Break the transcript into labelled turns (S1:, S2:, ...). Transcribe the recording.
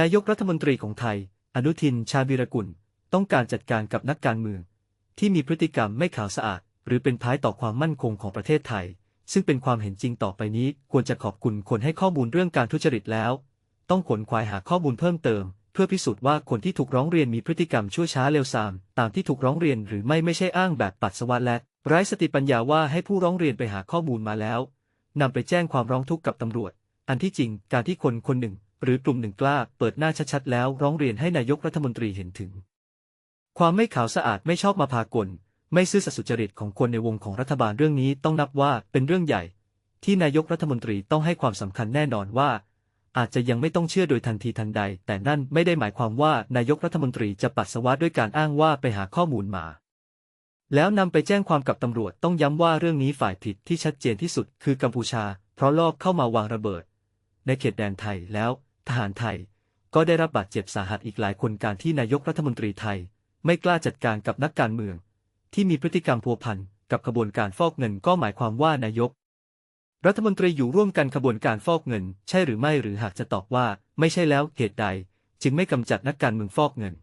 S1: นายกรัฐมนตรีของไทย อนุทินชาญวิรกุล ต้องการจัดการกับนักการเมือง ที่มีพฤติกรรมไม่ขาวสะอาด หรือเป็นท้ายต่อความมั่นคงของประเทศไทย ซึ่งเป็นความเห็นจริงต่อไปนี้ควรจะขอบคุณคนให้ข้อมูลเรื่องการทุจริตแล้ว ต้องขนควายหาข้อมูลเพิ่มเติม เพื่อพิสูจน์ว่าคนที่ถูกร้องเรียนมีพฤติกรรมชั่วช้าเลวทราม ตามที่ถูกร้องเรียนหรือไม่ไม่ใช่อ้างแบบปัสสวะและไร้สติปัญญาว่าให้ผู้ร้องเรียนไปหาข้อมูลมาแล้วนำไปแจ้งความร้องทุกข์กับตำรวจ อันที่จริงการที่คนคนหนึ่ง หรือกลุ่มหนึ่งกล้าเปิดหน้าชัดๆแล้วร้องเรียนให้นายกรัฐมนตรีเห็นถึง ความไม่ขาวสะอาดไม่ชอบมาพากล ไม่ซื่อสัตย์สุจริตของคนในวงของรัฐบาลเรื่องนี้ต้องนับว่าเป็นเรื่องใหญ่ ที่นายกรัฐมนตรีต้องให้ความสำคัญแน่นอนว่า อาจจะยังไม่ต้องเชื่อโดยทันทีทันใด แต่นั่นไม่ได้หมายความว่านายกรัฐมนตรีจะปัสสาวะด้วยการอ้างว่าไปหาข้อมูลมาแล้วนำไปแจ้งความกับตำรวจต้องย้ำว่าเรื่องนี้ฝ่ายผิดที่ชัดเจนที่สุดคือกัมพูชา เพราะลอบเข้ามาวางระเบิด ในเขตแดนไทยแล้ว ทหารไทย ก็ได้รับบาดเจ็บสาหัสอีกหลายคนการที่นายกรัฐมนตรีไทย ไม่กล้าจัดการกับนักการเมือง ที่มีพฤติกรรมพัวพันกับขบวนการฟอกเงินก็หมายความว่านายก รัฐมนตรีอยู่ร่วมกันขบวนการฟอกเงิน ใช่หรือไม่หรือหากจะตอบว่า ไม่ใช่แล้วเหตุใด จึงไม่กำจัดนักการเมืองฟอกเงิน